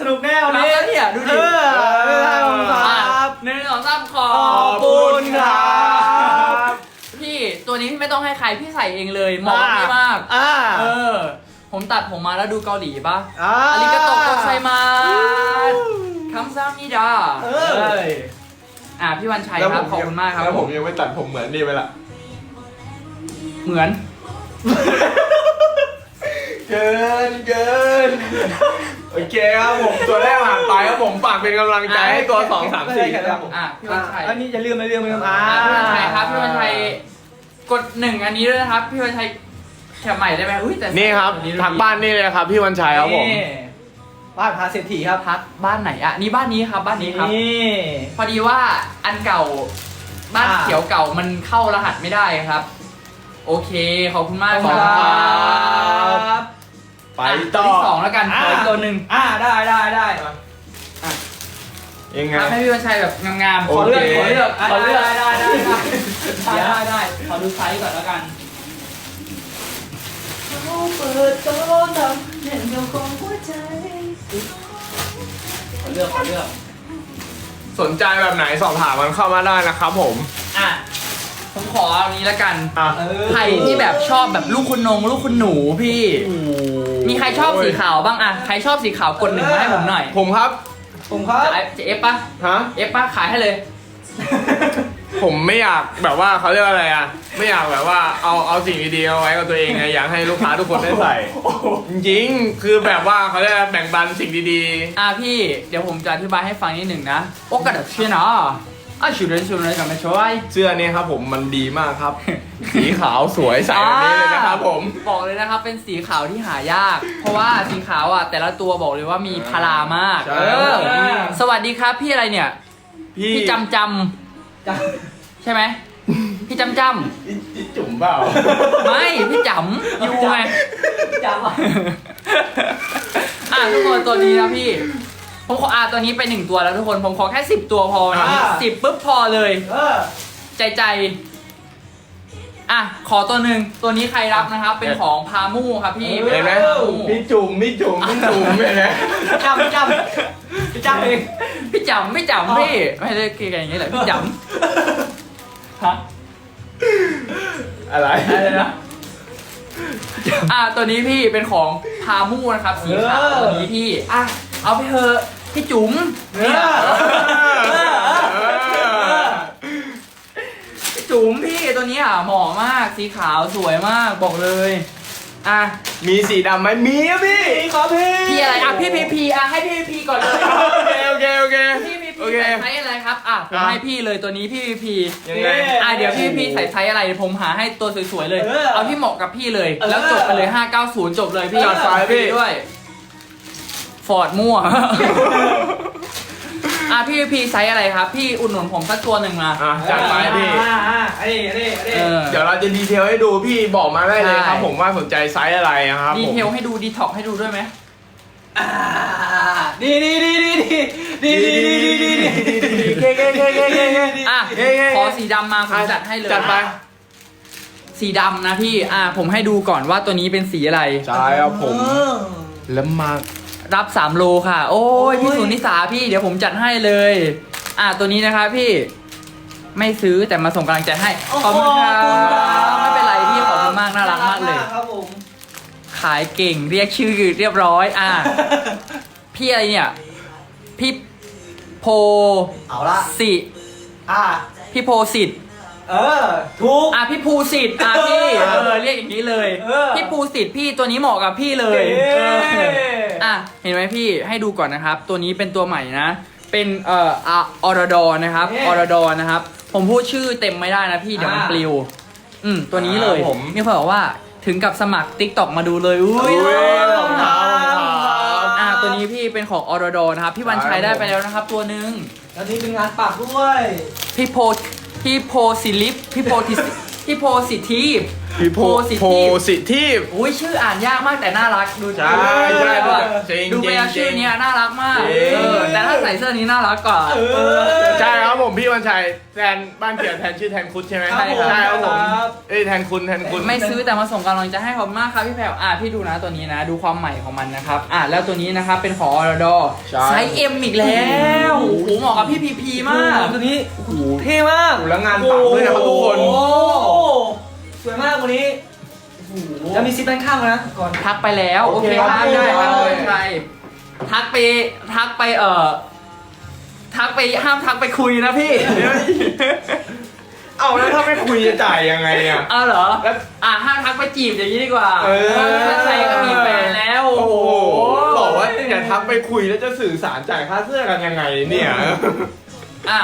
สนุกแน่วันรับนี้แล้วเนี่ยดูเอดิอเออขอบคุณครับหนึ่งสองสามขอขอบคุณครับ พี่ตัวนี้พี่ไม่ต้องให้ใครพี่ใส่เองเลยเหมาะกับพี่มาก อ่าเออ ผมตัดผมมาแล้วดูเกาหลีปะอ่าอาริกาโตโกไซมาคำซ้ำนิดาเออยอะพี่วันชัยครับขอบคุณมากครับแล้วผมยังไม่ตัดผมเหมือนนี่ไปละเหมือน เกินเกิน โอเคครับผมตัวแรกผ่านไปครับผมฝากเป็นกำลังใจให้ตัวสองสามสี่ครับผมอะพี่วันชัยอันนี้อย่าลืมอย่าลืมอย่าลืมอ่าอะพี่วันชัยครับพี่วันชัยกดหนึ่งอันนี้ด้วยนะครับพี่วันชัยแคปใหม่ได้ไหมอุ้ยแต่นี่ครับทางบ้านนี่เลยครับพี่วันชัยครับผมนี่บ้านพาเศรษฐีครับพักบ้านไหนอะนี่บ้านนี้ครับบ้านนี้ครับ นี่ พอดีว่าอันเก่าบ้านอ่าเขียวเก่ามันเข้ารหัสไม่ได้ครับ โอเคขอบคุณมากขอบคุณครับ ไปอะต่อที่สองแล้วกันขออีกตัวหนึ่งอ่าได้ได้ได้ยังไง ทำให้พี่วันชัยแบบงามๆโอขอเคเลือกขอเลือกอะขอเลือกได้ได้ได้ได้ได้ได้ได้ขอดูไซส์ก่อนแล้วกันขอเลือกขอเลือกสนใจแบบไหนสอบถามมันเข้ามาได้นะครับผม อะผมขอเอานี้แล้วกันอะเออใครที่แบบชอบแบบลูกคุณนงลูกคุณหนูพี่ มีใครชอบสีขาวบ้างอะใครชอบสีขาวกดหนึ่งมาให้ผมหน่อยผมครับ ผมครับจะจะเอฟปะฮะ เอฟปะขายให้เลย ผมไม่อยากแบบว่าเขาเรียกว่าอะไรอะ ไม่อยากแบบว่าเอาเอาสิ่งดีๆเอาไว้กับตัวเองไงอยากให้ลูกค้าทุกคนได้ใส่ จริงๆคือแบบว่าเขาเรียกว่าแบ่งปันสิ่งดีอะพี่ เดี๋ยวผมจะอธิบายให้ฟังนิดหนึ่งนะ โอกาสเชื่อนะ อะชูเรนชูเรนกับมาช่วยๆเสื้อนี้ครับผมมันดีมากครับ สีขาวสวยใส่แบบนี้เลยนะครับผม บอกเลยนะครับเป็นสีขาวที่หายาก เพราะว่าสีขาวอะแต่ละตัวบอกเลยว่ามีพลามากใช่ เออสวัสดีครับพี่อะไรเนี่ยพี่พี่จำจจ้ะำใช่ไหมพี่จำจพี่จุ๋มเปล่าำไม่พี่จำยูไงจำอะอะทุกคนตัวนี้นะพี่ ผมขออะตัวนี้ไปหนึ่งตัวแล้วทุกคน ผมขอแค่สิบตัวพอนะอ่า สิบปุ๊บพอเลย เออ ใจใจ อะ ขอตัวหนึ่ง ตัวนี้ใครรับนะครับ เป็นของพามูครับพี่เออเห็นไหมพามูพี่จุ๋มพี่จุ๋มพี่จุ๋มเห็นไหมจำจำจำเอง พี่จำพี่จำพี่ ไม่ได้เกกันอย่างนี้แหละพี่จำฮะ อะไรอะไรนะ อะตัวนี้พี่เป็นของพามูนะครับ สีขาวตัวนี้พี่ อะ เอาไปเถอะ พี่จุ๋มเอเนี่ยอพี่จุ๋มพี่ตัวนี้อะเหมาะมากสีขาวสวยมากบอกเลยอะมีสีดำไหมมีอะพี่พี่ครับพี่พี่อะไรอะพี่พีพีอะให้พี่พีพีก่อนเลยโอเคโอเคโอเคพี่พีโอพีเค ใส่ไซส์อะไรครับอะผมอะให้พี่เลยตัวนี้พี่พีพียังไง อะเดี๋ยวพี่พีใส่ไซส์อะไรผมหาให้ตัวสวยๆเลย เออเอาที่เหมาะกับพี่เลยเออแล้วจบไปเลย 590 จบเลยพี่จัดไปพี่ ด้วย ฟอร์ดมั่ว อะพี่พีพีไซส์อะไรครับ พี่อุดหนุนผมสักตัวหนึ่งมา อะจัดไปพี่ อ่าอ่าอันนี้อันนี้อันนี้เออ เดี๋ยวเราจะดีเทลให้ดูพี่บอกมาได้เลยครับ ใช่ ผมว่าสนใจไซส์อะไรอะครับดีผมเทลให้ดูดีท็อกให้ดูด้วยไหมอ่าดีดีดีดีดีดีดีดีดีดีดีเก่งเก่งเก่งเก่งเก่งเก่งอะเฮ้ยเฮ้ยขอสีดำมาผมจัดให้เลยจัดไปสีดำนะพี่อะผมให้ดูก่อนว่าตัวนี้เป็นสีอะไร ใช่ครับผมเออแล้วมา รับ 3 โลค่ะ โอ้ยพี่สุนิสาพี่เดี๋ยวผมจัดให้เลย อะตัวนี้นะคะพี่ไม่ซื้อแต่มาส่งกำลังใจให้ ขอบคุณครับไม่เป็นไรพี่ขอบคุณมากน่ารักมากเลย ครับผมขายเก่งเรียกชื่อเรียบร้อย อะพี่อะไรเนี่ย พี่โพเอาละสิอ่าพี่โพสิทธิ์ เออ ถูก อะพี่ภูสิทธิ์อะพี่เออเออเรียกอย่างนี้เลย เออ พี่ภูสิทธิ์พี่ตัวนี้เหมาะกับพี่เลยเอ๊ะเอออะเห็นไหมพี่ให้ดูก่อนนะครับ ตัวนี้เป็นตัวใหม่นะ เป็นเอ่ออะออร์ดอนะครับเอ๊ะออร์ดอนะครับ ผมพูดชื่อเต็มไม่ได้นะพี่เดี๋ยวมันอ่าปลิว อืมตัวนี้เลยครับผม มีคนบอกว่าถึงกับสมัคร t ิ k t o k มาดูเลยอุ้ย อุ้ยขอบคุณครับอะตัวนี้พี่เป็นของออร์ดอนะครับ พี่วันชัยได้ไปแล้วนะครับ ตัวหนึ่งแล้วนี่เป็นงานปากด้วย พี่โพ พี่โพสิลิปพี่โพทิส พี่โพสิทีฟพี่โพ Positive โพสิทีฟอุ้ยชื่ออ่านยากมากแต่น่ารักดูใช่ดูใช่ดูแบบจริงดูไปแล้วจริงชื่อเนี้ยน่ารักมากจริง เออแต่ถ้าใส่เสื้อนี้น่ารักกว่า ใช่ครับผมพี่วันชัยแทนบ้านเกียรติแทนชื่อแทนคุณใช่ไหมใช่ครับ ใช่ครับผมเอ้ยแทนคุณแทนคุณไม่ซื้อแต่มาส่งกำลังใจให้ขอบคุณมากครับพี่แพรวอะพี่ดูนะตัวนี้นะ ดูความใหม่ของมันนะครับอะแล้วตัวนี้นะครับเป็นของออร์ดอใช่ ไซส์ M อีกแล้วโอ้โหเหมาะกับพี่พีพีมาก ตัวนี้เท่มากโอ้โหแล้วงานปักด้วยนะครับทุกคน โอ้ส วยมากวันนี้จะมีซิปด้านข้างนะก่อนทักไปแล้วโอโอเคเคครับครับได้ครับโอเคไม่เป็นไรทักไปทักไปเอ่อทักไปห้ามทักไปคุยนะพี่ เอาแล้วถ้าไม่คุยจะจ่ายยังไงอะเอาเหรอแล้วอะห้ามทักไปจีบอย่างนี้ดีกว่าเออถ้าใครก็มีแฟนแล้วโอ้โหบอกว่าอย่าทักไปคุยแล้วจะสื่อสารจ่ายค่าเสื้อกันยังไงเนี่ยอะ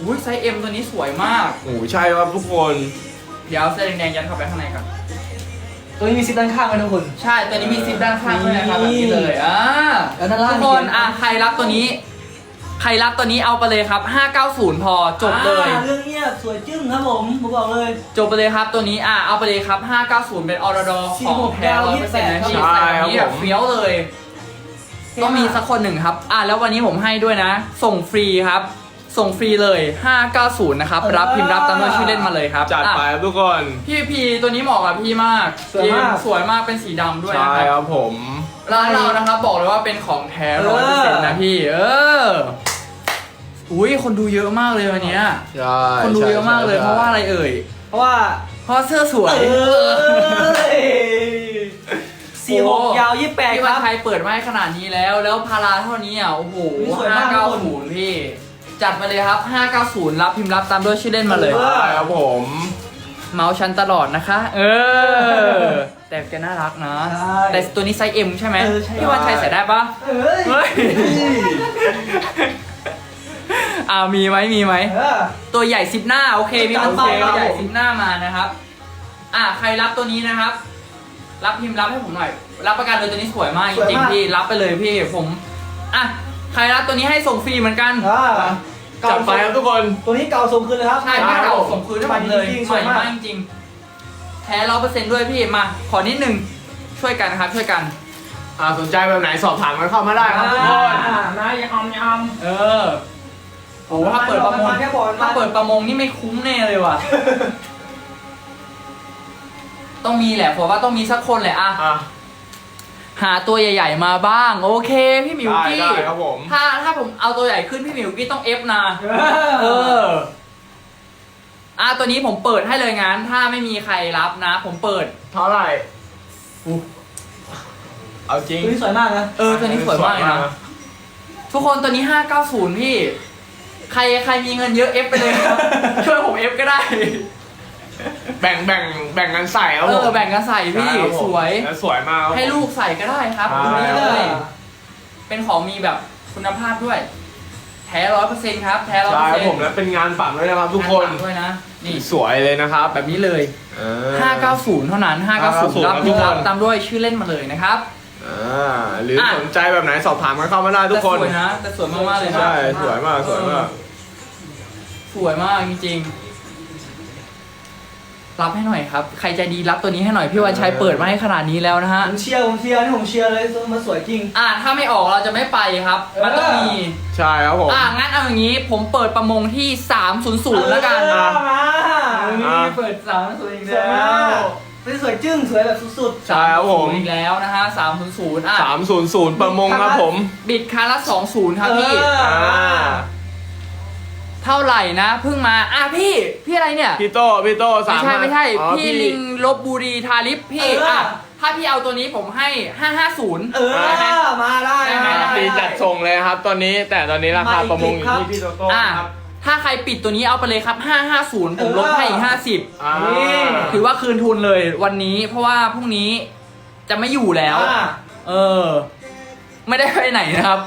อุ้ยไซส์ M ตัวนี้สวยมากโอ้โหใช่ครับทุกคน เดี๋ยวเอาเสื้อแดงๆยัดเข้าไปข้างในก่อนตัวนี้มีซิปด้านข้างไหมทุกคน ใช่ ตัวนี้มีซิปด้านข้างด้วยนะครับแบบนี้เลยอ่าแล้วด้านล่างทุกคนอะใครรับตัวนี้ ใครรับตัวนี้เอาไปเลยครับ 590 พอจบเลย อ่าเรื่องเงียบสวยจึ้งครับผมผมบอกเลย จบไปเลยครับตัวนี้อะเอาไปเลยครับ 590 เป็นออร์ดอของแท้ร้อยเปอร์เซ็นต์นะพี่ใช่ใส่แบบนี้คแบรับบผม เฟี้ยวเลย ต้องมีสักคนหนึ่งครับ อะแล้ววันนี้ผมให้ด้วยนะ ส่งฟรีครับ ส่งฟรีเลย 590 นะครับ รับพิมพ์รับตามด้วยชื่อเล่นมาเลยครับจัดไปอะครับทุกคน พี่พีตัวนี้เหมาะกับพี่มากสวยมากจริงสวยมากเป็นสีดำด้วยใช่นะครับครับผม ร้านเรานะครับบอกเลยว่าเป็นของแท้ร้อยเปอร์เซ็นต์นะพี่ เออ อุ้ยคนดูเยอะมากเลยวันเนี้ย ใช่คนดูเยอะมากเลยใช่เพราะว่าอะไรเอ่ย เพราะว่าเพราะเสื้อสวย เอ้ยสี่หกยาวยี่แปดพี่ควันรับไทยเปิดมาให้ขนาดนี้แล้ว แล้วพาราเท่านี้อะ โอ้โหสวยมากทุกคน590พี่ จัดมาเลยครับ 590 รับพิมพ์รับตามด้วยชื่อเล่นมาเลยเออใช่ครับผม เมาส์ชันตลอดนะคะ เออ แต่แกน่ารักนะ ใช่แต่ตัวนี้ไซส์ M ใช่ไหมเออใช่ พี่วันชัยใส่ได้ปะเอ้ยเฮ้ยอ่ามีไหมมีไหม เออ ตัวใหญ่ซิปหน้า โอเคมีคนจัดไปเซลครับใหญ่ผมซิปหน้ามานะครับ อ่าใครรับตัวนี้นะครับ รับพิมพ์รับให้ผมหน่อย รับประกันเลยตัวนี้สวยมากจริงๆพี่รับไปเลยพี่ผม อะ ใครรับตัวนี้ให้ส่งฟรีเหมือนกันอ่าจัดไปครับทุกคน ตัวนี้เก่าส่งคืนเลยครับใช่ถ้าเก่าส่งคืนให้ผมเลยจริงๆใหม่สวยมากมากจริงๆแท้ร้อยเปอร์เซ็นต์ด้วยพี่มา ขอนิดนึงช่วยกันนะครับช่วยกันอ่าสนใจแบบไหนสอบถามกันเข้ามาได้ครับทุกคนอ่านะยอมยอมเออโอ้ถ้าเปิดประมงแค่บอกมันถ้าเปิดประมงนี่ไม่คุ้มแน่เลยว่ะ ต้องมีแหละผมว่าต้องมีสักคนแหละอะอะ หาตัวใหญ่ๆมาบ้าง โอเค พี่หมิวได้กี้ได้ครับผม ถ้าถ้าผมเอาตัวใหญ่ขึ้นพี่หมิวกี้ต้องเอฟนะเอออะตัวนี้ผมเปิดให้เลยงั้นถ้าไม่มีใครรับนะ ผมเปิด เท่าไหร่เอาจริงตัวนี้สวยมากนะเออตัวนี้สวยมากเลยนะทุกคนตัวนี้ 590 พี่ ใครใครมีเงินเยอะเอฟไปเลยครับ ช่วยผมเอฟก็ได้ แบ่งแบ่งแบ่งกันใส่ครับเอผมอแบ่งกันใส่พี่ใช่ครับผมสวย แล้วสวยมากครับผม ให้ลูกใส่ก็ได้ครับใช่ดูนี่เลย เป็นของมีแบบคุณภาพด้วย แท้ร้อยเปอร์เซ็นต์ครับ แท้ร้อยใช่เปอร์ครับเซ็นผมต์แล้วเป็นงานปักด้วยนะครับ ทุกคนด้วยนะ นี่ สวยเลยนะครับแบบนี้เลยเออ590 เท่านั้น 590 รับ590รับทุกคนตามด้วยชื่อเล่นมาเลยนะครับอ่าหรืออะสนใจแบบไหนสอบถามกันเข้ามาได้ทุกคนแต่สวยนะแต่สวยมากๆเลยนะใช่สวยมากสวยมาก สวยมากจริงๆ รับให้หน่อยครับ ใครใจดีรับตัวนี้ให้หน่อย พี่วันชัยเปิดมาให้ขนาดนี้แล้วนะฮะ ผมเชียร์ผมเชียร์นี่ผมเชียร์เลยมันสวยจริง อ่าถ้าไม่ออกเราจะไม่ไปครับ มันต้องมี ใช่ครับผมอ่างั้นเอาอย่างนี้ผมเปิดประมงที่ 300 แล้วกันเออมานี่เปิด300อีกสวยแล้มาวกเป็นสวยจึ้งสวยแบบสุดใช่ครับผมอีกแล้วนะฮะ300อะสามศูนย์ศูนย์ประมงครับผม บิดคาร์ละ20ครับพี่เอออ่า เท่าไหร่นะเพิ่งมาอะพี่พี่อะไรเนี่ย พี่โตพี่โตสาไม่มใช่ไม่ใช่ อ๋อพี่ลิงลบบุรีทาลิปพี่เอออ่ อะถ้าพี่เอาตัวนี้ผมให้ 550 เออได้ไหมมาได้ได้ไหมได้ ตีจัดส่งเลยครับตอนนี้แต่ตอนนี้ราคาประมงอยู่ที่พี่โตโต้อะครับ ถ้าใครปิดตัวนี้เอาไปเลยครับ 550 ผมลดให้อีก 50 อ่าถือว่าคืนทุนเลยวันนี้เพราะว่าพรุ่งนี้จะไม่อยู่แล้ว อ่าเออ ไม่ได้ไปไหนนะครับ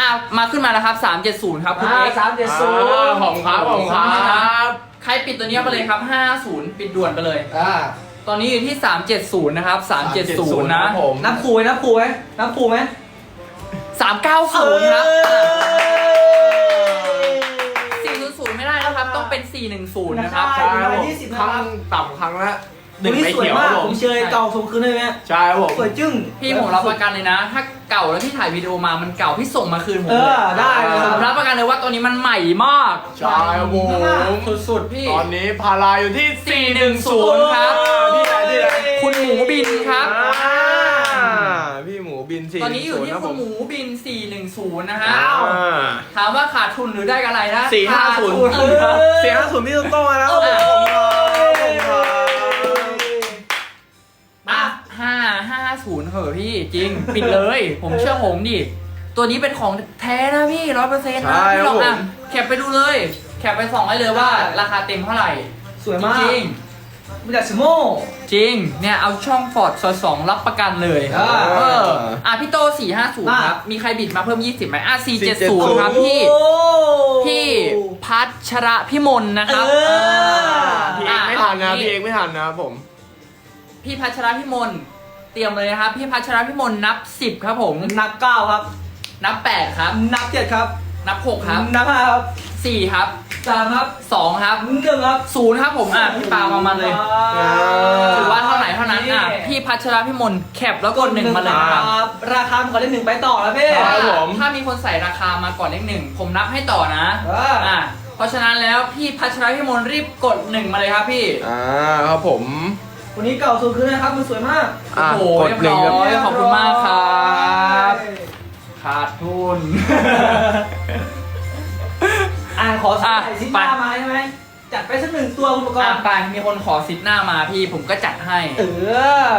อะมาขึ้นมาแล้วครับ 370 ครับคุณอ่าเอ็กซ์สามเจ็ดศูนอ่าย์ ของครับของครับใครปิดตัวนี้เอาไปเลยครับ 50 ปิดด่วนไปเลย อ่า ตอนนี้อยู่ที่ 370 นะครับ 370 นะครับผมนับครูไหมนับครูไหมนับครูไหม390 ครับเออ400 ไม่ได้นะครับ ต้องเป็น 410 นะครับใช่ใช่ครับผมยี่สิบนะคครัรั้บงต่ำครั้งละ หนึ่งตัวนี้ใบสวยเขียวคมารักบผผมมเชียร์เก่าสมคืนเลยเนี่ยใช่ครับผมสวยจึ้ง พี่ผมรับประกันเลยนะ ถ้าเก่าแล้วที่ถ่ายวิดีโอมามันเก่าพี่ส่งมาคืนผมเอเลยอได้เลยคผรับ มรับประกันเลยว่าตัวนี้มันใหม่มากใช่ครับผม สุดๆพี่ ตอนนี้พาราอยู่ที่ 410ครับ ที่ไหนที่ไหนคุณหมูบินครับ อ่าพี่หมูบินสี่ตอนนี้อยู่ที่รับคุผณมหมูบิน 410 นะฮะ อ้าว ถามว่าขาดทุนหรือได้กำไรนะสี่ห้าขาดศูนย์ทุนครับเสียงห้าศูนย์พี่ต้นโต้มาแล้วเออผมครับผม 50เหอพี่จริง ปิดเลย ผมเชื่อผมดิ ตัวนี้เป็นของแท้นะพี่ร้อยเปอร์เซ็นต์นะใช่พี่ลองอะบแคปไปดูเลย แคปไปส่องได้เลยว่า ราคาเต็มเท่าไหร่สวยมากจริงมาจากสโม่ จริงเนี่ยเอาช่องฟอร์ดซอยสองรับประกันเลยเออเอออะพี่โต 450 ครับมีใครบิดมาเพิ่ม 20ไหมอะ470 ครับพี่พี่พัชระพิมลนะครับพี่เอกไม่ทันนะพี่เอกไม่ทันนะผม พี่พัชระพิมล เตรียมเลยนะครับ พี่พัชระพิมลนับสิบครับผม นับเก้าครับ นับแปดครับ นับเจ็ดครับนับหกครับนับห้าครับสี่ครับสามครับสองครับหนึ่งครับศูนย์ครับผมอะพี่ปามามาเลยอ่าถือว่าเท่าไหร่เท่านั้นอะพี่พัชระพิมลแคปแล้วกดหนึ่งมาเลยนะครับบราคามันขอได้หนึ่งไปต่อแล้วพี่ครับผมถ้ามีคนใส่ราคามาก่อนเลขหนึ่งผมนับให้ต่อนะเอออ่อะเพราะฉะนั้นแล้วพี่พัชระพิมลรีบกดหนึ่งมาเลยครับพี่อ่าครับผม วันนี้เก่าสุดคือนะครับมันสวยมากโอ้อะโหกดเรียบหนึ่งร้ครับอยขอบคุณมากครับ ขาดทุน อ่าขอสักอะหน่อยซิไปป้ามาใช่ไหมจัดไปสักหนึ่งตัวคุณประกอะรณ์ไปมีคนขอซิปหน้ามาพี่ผมก็จัดให้ เออ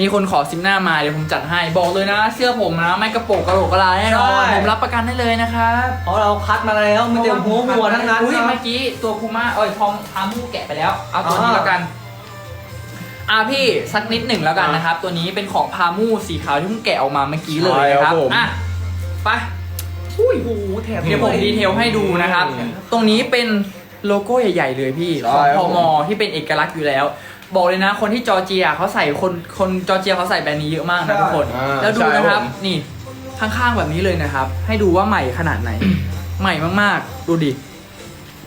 มีคนขอซิปหน้ามาเดี๋ยวผมจัดให้บอกเลยนะ เสื้อผมนะไม่กระโปรงกระโหลกกระลาแน่นอน ใช่ ผมรับประกันได้เลยนะครับเพราะเราคัดมาแล้วมีแต่หัวหัวทั้งนั้นอุ้ยครับเมื่อกี้ตัวคูม่าเอ้ยทองพามูแกะไปแล้ว เอาตัวนี้อ่าแล้วกัน อะพี่สักนิดหนึ่งแล้วกันนะครับ ตัวนี้เป็นของพามูสีขาวที่เพิ่งแกะออกมาเมื่อกี้เลยใช่นะคครัรับบผมอะไปอุ้ยโหแถบเดี๋ยวผมดีเทลให้ดูนะครับ อืมตรงนี้เป็นโลโก้ใหญ่ ๆ เลยพี่ใช่ของครับพผม มที่เป็นเอกลักษณ์อยู่แล้ว บอกเลยนะ คนที่จอร์เจียเขาใส่คนคนจอร์เจียเขาใส่แบรนด์นี้เยอะมากนะทุกคน อ่าแล้วดูใช่นะครับผมนี่ข้างๆแบบนี้เลยนะครับ ให้ดูว่าใหม่ขนาดไหน ใหม่มากๆ ดูดิ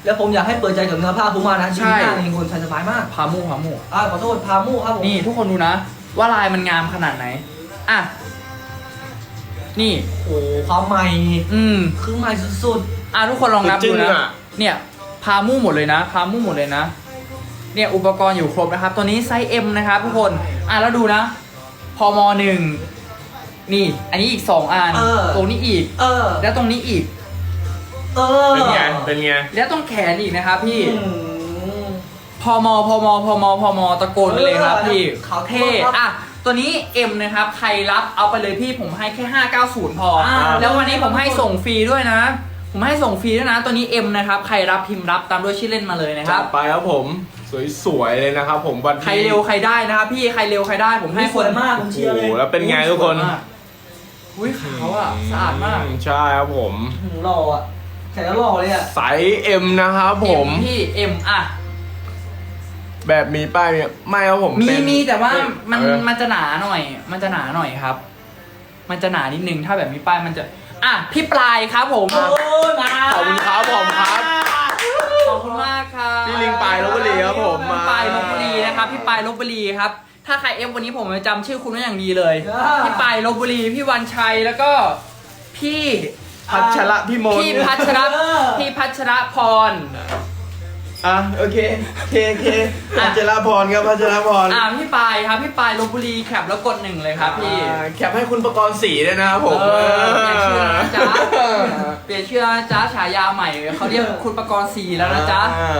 แล้วผมอยากให้เปิดใจกับเนื้อผ้าพูม่านะใช่ ชิ้นหน้านี่คนใส่สบายมากพามูพามู อ่าขอโทษพามูครับผมนี่ทุกคนดูนะ ว่าลายมันงามขนาดไหน อะ นี่ โอ้ความใหม่ อืม คือใหม่สุดอะทุกคนลองนับจึ้ดูงนะอะเนี่ย พามู่หมดเลยนะ พามู่หมดเลยนะ เนี่ยอุปกรณ์อยู่ครบนะครับ ตัวนี้ไซส์ M นะครับทุกคน อะแล้วดูนะ พอมหนึ่งนี่ อันนี้อีกสองอันตรงนี้อีกๆเออ แล้วตรงนี้อีก เออเป็นไง เป็นไง แล้วตรงแขนอีกนะครับพี่ อืม พอมพอมพอมพอมตะโกนไปเลยครับพี่ขาวเท่เท่ครับอะตัวนี้ M นะครับ ใครรับเอาไปเลยพี่ผมให้แค่ 590 พออา แล้ววันนี้ผมให้ส่งฟรีด้วยนะ ผมให้ส่งฟรีด้วยนะ ตัวนี้ M นะครับ ใครรับพิมพ์รับตามด้วยชื่อเล่นมาเลยนะคจัรัดบไปครับผม สวยๆเลยนะครับผมวันใครเร็วใครได้นะครับพี่ใครเร็วใครได้ผมให้ให้คสวนยมากผมโอ้เชียร์เลยโหแล้วเป็นไงทุกคนสวยมากอุ้ยขาวอะสะอาดมากใช่ครับผมอืมหล่ออะใส่แล้วหล่อเลยอะไซส์ M นะครับผม M พี่ M อะแบบมีป้ายมีไม่ครับผมมีเป็นมีแต่ว่ามันเออมันจะหนาหน่อย มันจะหนาหน่อยครับ มันจะหนานิดนึงถ้าแบบมีป้ายมันจะ อะพี่ปลายครับผม โอ้ยมา ขอบคุณครับขอบคุณครับขอบคุณ มากครับพี่ลิงปลายลบบุรีครับผมพี่ปลายลบบุรีนะครับพี่ปลายลบบุรีครับ ถ้าใครเอฟวันนี้ผมจะจำชื่อคุณไว้อย่างดีเลย อ่า พี่ปลายลบบุรีพี่วันชัยแล้วก็พี่พัชระพี่มนพี่พัชรพี่พัชรพร อะโอเคโอเคโอเคอะพัชรพรครับพัชรพรอ่าพี่ปลายครับพี่ปลายลบบุรีแคปแล้วกดหนึ่งเลยครับพี่อ่าแคปให้คุณประกรณ์สีด้วยนะครับผมเออเปลี่ยนชื่อแล้วนะจ๊ะเปลี่ยนชื่อแล้วนะจ๊ะฉายาใหม่เขาเรียกคุณประกรณ์สีแล้วนะจ๊ะอ่า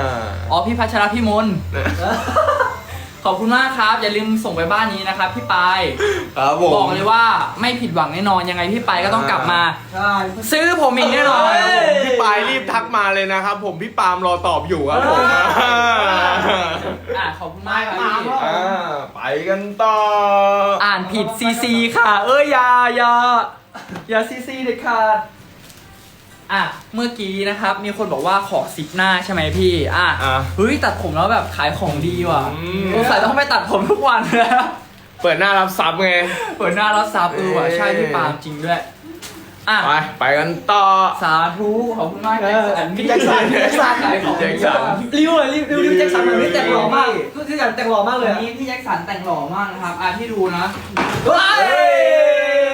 อ๋อพี่พัชรพี่มน ขอบคุณมากครับ อย่าลืมส่งไปบ้านนี้นะครับพี่ปายครับผม บอกเลยว่าไม่ผิดหวังแน่นอนยังไงพี่ปายก็ต้องกลับมา ใช่ ซื้อผมอีกแน่นอนเอ้ยพี่ปายรีบทักมาเลยนะครับ ผมพี่ปาล์มรอตอบอยู่ครับผมเอออะขอบคุณมากครับพี่อ่าไปกันต่ออ่านผิดซีซีค่ะ เอ้ยอย่าอย่าอย่าซีซีเด็ดขาด อะเมื่อกี้นะครับ มีคนบอกว่าขอซิปหน้าใช่ไหมพี่ อะอะเฮ้ยตัดผมแล้วแบบขายของดีว่ะอืม สงสัยต้องไปตัดผมทุกวันแล้ว เปิดหน้ารับซับไง เปิดหน้าแล้วซับเออว่ะเอ้ยใช่พี่ปาล์มจริงด้วย อะ ไป ไปกันต่อ สาธุขอบคุณมากแจ็คสันพี่แจ็คสันพี่แจ็คสัน ขายของแจ็คสัน รีวิวเลยรีวิวรีวิวแจ็คสันหน่อยนี่แต่งหล่อมากคือแต่งหล่อมากเลยวันอะนี้พี่แจ็คสันแต่งหล่อมากนะครับ อะที่ดูนะ เฮ้ยโอ้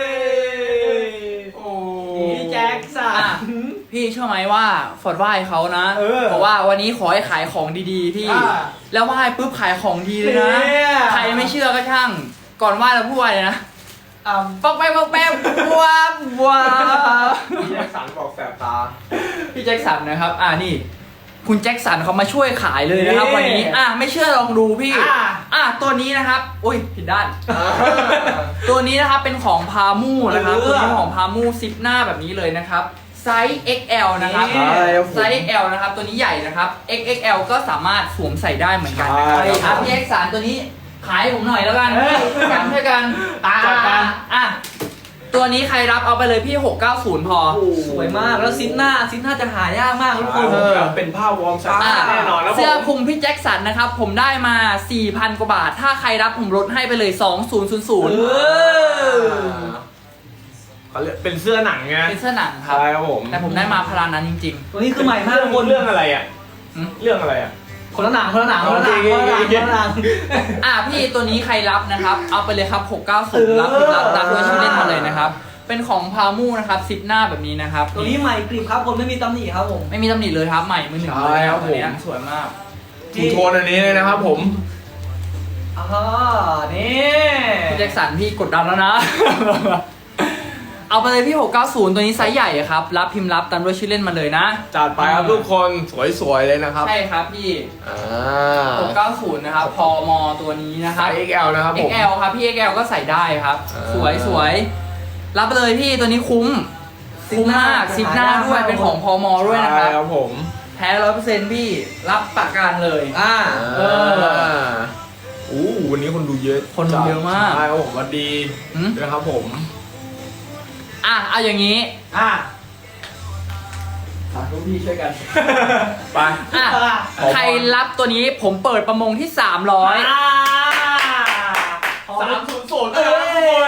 พี่ แจ็คสัอะนพี่เชื่อไหมว่าฟอร์ดไหว้เขานะเออบอกว่าวันนี้ขอให้ขายของดีๆพี่ อ่าแล้วไหว้ปุ๊บขายของดีเลยนะ เนี่ย ใครไม่เชื่อก็ช่าง ก่อนไหว้เราพูดว่าอะไรนะอ่าปอกไปปอกแป๊บว้าบว้าบพี่แจ็คสันบอกแสบตา พี่แจ็คสันนะครับ อ่านี่ คุณแจ็คสันเขามาช่วยขายเลยนะครับ วันนี้อะไม่เชื่อลองดูพี่อ่าอะตัวนี้นะครับอุ้ยผิดด้าน ตัวนี้นะครับเป็นของพามูนะครับเออตัวนี้ของพามูซิปหน้าแบบนี้เลยนะครับไซส์ XL นะครับนี่ใช่ครับผมไซส์ XL นะครับ ตัวนี้ใหญ่นะครับ XXL ก็สามารถสวมใส่ได้เหมือนกันนะคใช่รับครับอะพี่แจ็คสันตัวนี้ขายให้ผมหน่อยแล้วกันเออช่วยกันช่วยกันอ่าจัดกันอะ ตัวนี้ใครรับเอาไปเลยพี่ 690 พอสวยมากแล้วซินหน้าซินหน้าจะหายากมากทุกคนเออเป็นผ้าวอร์มซักอะแน่นอนแล้วผม เสื้อคลุมพี่แจ็คสันนะครับ ผมได้มา 4,000 กว่าบาท ถ้าใครรับผมลดให้ไปเลย เอ2000 อเขาเรียกเป็นเสื้อหนังไงเป็นเสื้อหนังครับ ใช่ครับผมแต่ผมได้มาพลานั้นจริง ตัวนี้คือใหม่มากทุกคน เรื่องอะไรอะ หืม เรื่องอะไรอะ คนละหนังคนละหนังคนละหนังโอคนเคละหนังคนละหนังๆอะพี่ตัวนี้ใครรับนะครับ เอาไปเลยครับเออ690 รับรับรับด้วยชื่อเล่นมาเลยนะครับ เป็นของพามูนะครับซิปหน้าแบบนี้นะครับตัวนี้ใหม่กริบครับผมไม่มีตำหนิครับผมไม่มีตำหนิเลยครับใหม่มือหนึ่งใช่ครับตัวเนี้ยผมสวยมากทูโทนอันนี้เลยนะครับผมอ่านี่พี่แจ็คสันพี่กดดันแล้วนะ เอาไปเลยพี่ 690 ตัวนี้ไซส์ใหญ่อะครับ รับพิมพ์รับตามด้วยชื่อเล่นมาเลยนะ จัดไปครับทุกคนสวยๆเลยนะครับใช่ครับพี่ อ่า690 นะครับ พอมตัวนี้นะคไซรับ ส์ XL นะครับผม XL ครับ พี่ XL ก็ใส่ได้ครับ อ่า สวยสวยรับไปเลยพี่ตัวนี้คุ้ม คุ้มมากซิปหน้าด้วยเป็นของพอมด้วยนะคใช่รับครับผมแท้ร้อยเปอร์เซ็นต์พี่ รับประกันเลย อ่า เอออู้วันนี้คนดูเยอะคนดูเยอะมาก ใช่ครับผมสวัสดีหืม นะครับผม อะเอาอย่างนี้ อ่าสาธุพี่ช่วยกัน ไป อะอ่าใครรับตัวนี้ผมเปิดประมงที่ 300อ่าสามศูนย์ศูนย์เอ้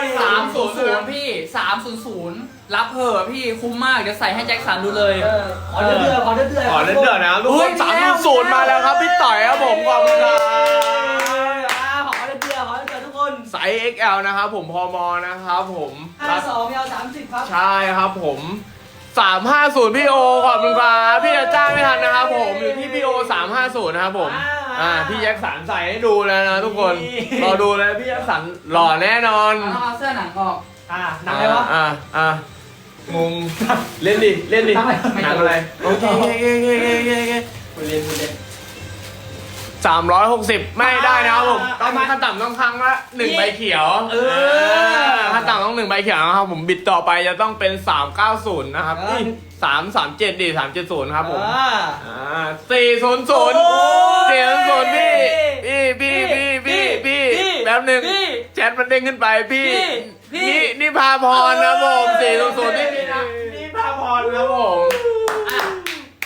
ยสามศูนย์ศูนย์พี่สามศูนย์ศูนย์รับเถอะพี่คุ้มมาก เดี๋ยวใส่ให้แจ็คสันดูเลย เออขอเดือดเดือดขอเดือดเดือดขอเล่นเดือดนะครับทุกเฮ้คยนสามมีแล้วศูนย์มาแล้วครับพี่ต่อยครับผมขอบคุณครับ ไซส์ XL นะครับผมพอมอนะครับผมห้ารับสองยาวสามสิบครับ ใช่ครับผม350พี่โอขอบคุณครับพี่จะจ้างไม่ทันนะครับผมอยู่ที่พี่โอ350นะครับผมอ่าพี่แจ็คสันใส่ให้ดูแล้วนะทุกคนนี่ รอดูเลยพี่แจ็คสันหล่อแน่นอนเอาเสื้อหนังออก อ่าหนังอะไรวะ อ่าอ่างงเล่นดิเล่นดิหนังอะไรโอเคโอเคโอเคโอเคโอเคโคุณเรียนคุณเรียน สามร้อยหกสิบไม่ได้นะครับผมต้องขั้นต่ำต้องครั้งละหนึ่งใบเขียวเออขั้นต่ำต้องหนึ่งใบเขียวนะครับผมบิดต่อไปจะต้องเป็นสามเก้าศูนย์นะครับเออ สามสามเจ็ดดีสามเจ็ดศูนย์ครับผมอ่าสี่ศูนย์ศูนย์โอ้สี่ศูนย์ศูนย์พี่ พี่พี่พี่พี่พี่แป๊บหนึ่งพี่แชทมันเด้งขึ้นไปพี่ นี่นี่พาพรนะผมสี่ศูนย์ศูนย์นี่นี่พาพรนะผม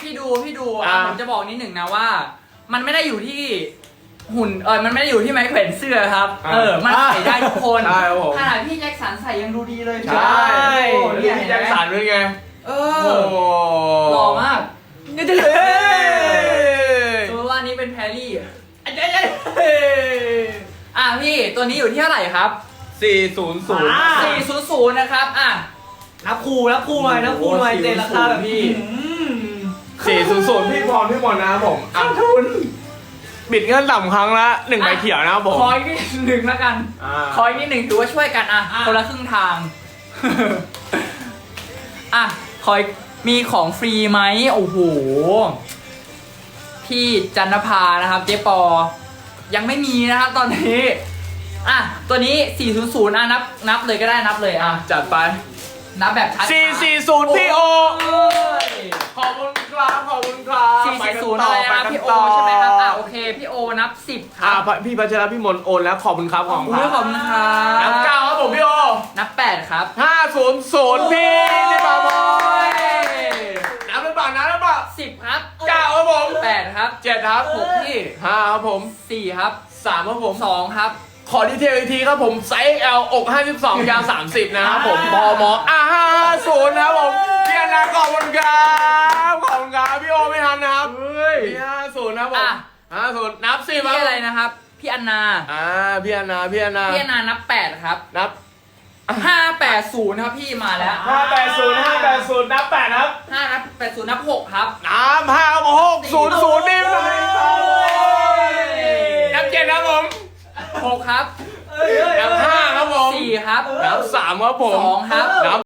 พี่ดูพี่ดูผมจะบอกนิดหนึ่งนะว่า มันไม่ได้อยู่ที่หุ่นเออมันไม่ได้อยู่ที่ไม้แขวนเสื้อครับ เออ มันใส่ได้ทุกคนใช่ครับผมขนาดพี่แจ็คสันใส่ยังดูดีเลยใช่โอ้โหแล้วเนี่ยพี่แจ็คสันเป็นไงเอโอ้อโหหล่อมากนี่จะเฮ้ยสมมติว่านี้เป็นแพรรี่อะพี่ตัวนี้อยู่ที่เท่าไหร่ครับสี่ศูนย์ศูนย์ อ่า 400นะครับอะนับคู่นับคู่หน่อยนับคู่หน่อยโอ้โหเจราคาแบบพี่อืม สี่ศูนย์ศูนย์พี่พรพี่มนนะครับผมอะทุนบิดเงินต่ำครั้งละหนึ่งใบเขียวนะครับผมขออีกนิดหนึ่งแล้วกัน อ่าขออีกนิดหนึ่งถือว่าช่วยกันอะอะคนละครึ่งทาง อะขออีกมีของฟรีไหมโอ้โห พี่จันทภานะครับ เจ๊ปอ ยังไม่มีนะครับตอนนี้ อะ ตัวนี้ 400อะนับ นับเลยก็ได้นับเลยอะ จัดไปนับแบบช้าๆสี่สี่ศูนย์พี่โอโอ้ย ขอบคุณครับขอบคุณครับสี่ไปสี่กันศูนย์ต่อะไรปนะกันพี่โอต่ใช่ไหมครับอะโอเคพี่โอนับสิบคอ่ารับพี่พัชรพี่มนโอนแล้วขอบคุณครับขอบคุณอุ้คยรับขอบคุณครันับบเก้าครับผมพี่โอนับแปดครับ ห้าศูนย์ศูนย์พี่พี่ปาบอยนับหรือเปล่านับหรือเปล่าสิบครับเก้าครับผมแปดครับเจ็ดครับหกพี่ห้าครับผมสี่ครับสามครับผมสองครับ ขอดีเทลอีกทีครับผมไซส์ L อก 52 ยาว 30 นะครับผมพอมออ่า50ศูนย์นะครับผมพี่อันนาขอบคุณครับขอบคุณครับพี่โอไม่ทันนะครับเฮ้ยพี่ห้าศูนย์นะครับผมอะ ห้าศูนย์นับสิพี่อะไรนะครับ พี่อันนาอ่าพี่อันนาพี่อันนาพี่อันนานับแปดครับนับ ห้าแปดศูนย์ครับพี่มาแล้วห้าแปดศูนย์ห้าแปดศูนย์นับแปดครับ ห้านับแปดศูนย์นับหกครับ น้ำห้าครับหกศูนย์ศูนย์นี่เลยนับเจ็ดนะครับผม หกครับนับห้าครับผมสี่ครับนับสามครับผมสองครับนับ